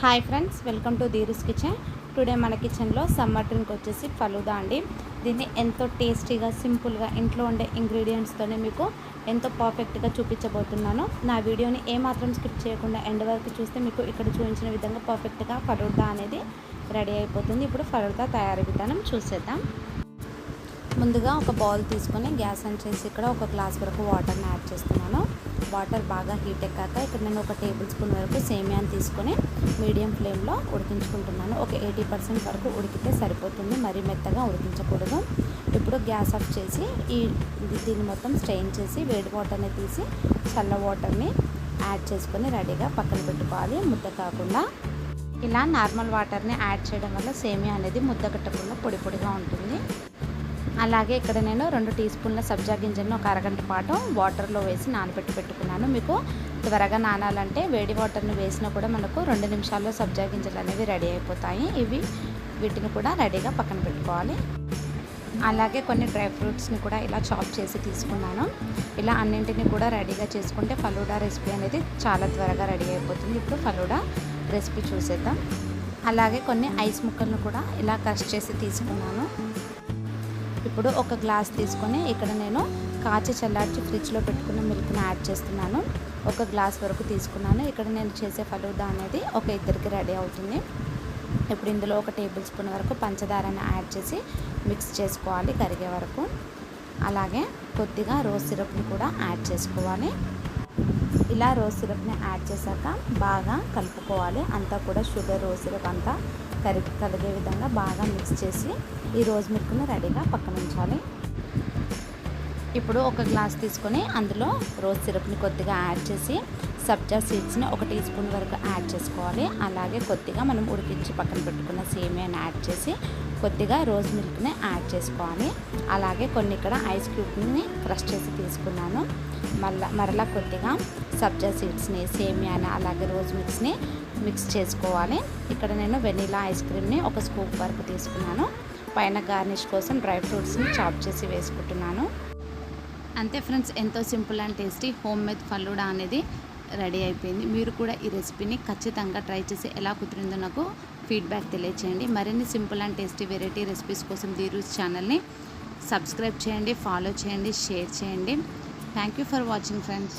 Hi friends welcome to Dheeru's kitchen. Today మన కిచెన్లో summer drink వచ్చేసి ఫలుదా అండి. దీన్ని ఎంతో టేస్టీగా సింపుల్గా ఇంట్లో ఉండే ఇంగ్రీడియంట్స్తోనే మీకు ఎంతో పర్ఫెక్ట్గా చూపించబోతున్నాను. నా వీడియోని ఏమాత్రం స్కిప్ చేయకుండా ఎండ్ వరకు చూస్తే మీకు ఇక్కడ చూపించిన విధంగా పర్ఫెక్ట్గా ఫలుదా అనేది రెడీ అయిపోతుంది. ఇప్పుడు ఫలుదా తయారీ విధానం చూసేద్దాం. ముందుగా ఒక బౌల్ తీసుకొని గ్యాస్ ఆన్ చేసి ఇక్కడ ఒక గ్లాస్ వరకు వాటర్ని యాడ్ చేస్తున్నాను. వాటర్ బాగా హీట్ ఎక్కాక ఇక్కడ నేను ఒక టేబుల్ స్పూన్ వరకు సేమియాని తీసుకొని మీడియం ఫ్లేమ్లో ఉడికించుకుంటున్నాను. ఒక ఎయిటీ పర్సెంట్ వరకు ఉడికితే సరిపోతుంది. మరీ మెత్తగా ఉడికించకూడదు. ఇప్పుడు గ్యాస్ ఆఫ్ చేసి ఈ దీన్ని మొత్తం స్ట్రెయిన్ చేసి వేడి వాటర్ని తీసి చల్ల వాటర్ని యాడ్ చేసుకొని రెడీగా పక్కన పెట్టుకోవాలి. ముద్ద కాకుండా ఇలా నార్మల్ వాటర్ని యాడ్ చేయడం వల్ల సేమియా అనేది ముద్ద కట్టకుండా పొడి పొడిగా ఉంటుంది. అలాగే ఇక్కడ నేను రెండు టీ స్పూన్ల సబ్జా గింజలను ఒక అరగంట పాటు వాటర్లో వేసి నానబెట్టి పెట్టుకున్నాను. మీకు త్వరగా నానాలంటే వేడి వాటర్ని వేసినా కూడా మనకు రెండు నిమిషాల్లో సబ్జా గింజలు అనేవి రెడీ అయిపోతాయి. ఇవి వీటిని కూడా రెడీగా పక్కన పెట్టుకోవాలి. అలాగే కొన్ని డ్రై ఫ్రూట్స్ని కూడా ఇలా చాప్ చేసి తీసుకున్నాను. ఇలా అన్నింటిని కూడా రెడీగా చేసుకుంటే ఫలూడా రెసిపీ అనేది చాలా త్వరగా రెడీ అయిపోతుంది. ఇప్పుడు ఫలూడా రెసిపీ చూసేద్దాం. అలాగే కొన్ని ఐస్ ముక్కలను కూడా ఇలా కష్ చేసి తీసుకున్నాను. ఇప్పుడు ఒక గ్లాస్ తీసుకొని ఇక్కడ నేను కాచి చల్లార్చి ఫ్రిడ్జ్లో పెట్టుకున్న మిల్క్ని యాడ్ చేస్తున్నాను. ఒక గ్లాస్ వరకు తీసుకున్నాను. ఇక్కడ నేను చేసే ఫలూదా అనేది ఒక ఇద్దరికి రెడీ అవుతుంది. ఇప్పుడు ఇందులో ఒక టేబుల్ స్పూన్ వరకు పంచదారని యాడ్ చేసి మిక్స్ చేసుకోవాలి కరిగే వరకు. అలాగే కొద్దిగా రోజ్ సిరప్ని కూడా యాడ్ చేసుకోవాలి. ఇలా రోజ్ సిరప్ని యాడ్ చేశాక బాగా కలుపుకోవాలి. అంతా కూడా షుగర్ రోజ్ సిరప్ అంతా కరి కలిగే విధంగా బాగా మిక్స్ చేసి ఈ రోజ్ మిల్క్ని రెడీగా పక్కన ఉంచాలి ఇప్పుడు ఒక గ్లాస్ తీసుకొని అందులో రోజ్ సిరప్ని కొద్దిగా యాడ్ చేసి సబ్జా సీడ్స్ని ఒక టీ స్పూన్ వరకు యాడ్ చేసుకోవాలి. అలాగే కొద్దిగా మనం ఉడికించి పక్కన పెట్టుకున్న సేమియాని యాడ్ చేసి కొద్దిగా రోజ్ మిల్క్ని యాడ్ చేసుకోవాలి. అలాగే కొన్ని ఇక్కడ ఐస్ క్యూబ్ని క్రష్ చేసి తీసుకున్నాను. మళ్ళా మరలా కొద్దిగా సబ్జా సీడ్స్ని సేమియాని అలాగే రోజ్ మిక్స్ని మిక్స్ చేసుకోవాలి. ఇక్కడ నేను వెనీలా ఐస్ క్రీమ్ని ఒక స్కూప్ వరకు తీసుకున్నాను. పైన గార్నిష్ కోసం డ్రై ఫ్రూట్స్ని చాప్ చేసి వేసుకుంటున్నాను. అంతే ఫ్రెండ్స్ ఎంతో simple and tasty homemade falooda అనేది రెడీ అయిపోయింది. మీరు కూడా ఈ రెసిపీని ఖచ్చితంగా ట్రై చేసి ఎలా కుదిరిందో నాకు ఫీడ్బ్యాక్ తెలియచేయండి. మరిన్ని simple and tasty variety recipes కోసం దీరూస్ ఛానల్ని సబ్స్క్రైబ్ చేయండి ఫాలో చేయండి షేర్ చేయండి. Thank you for watching friends.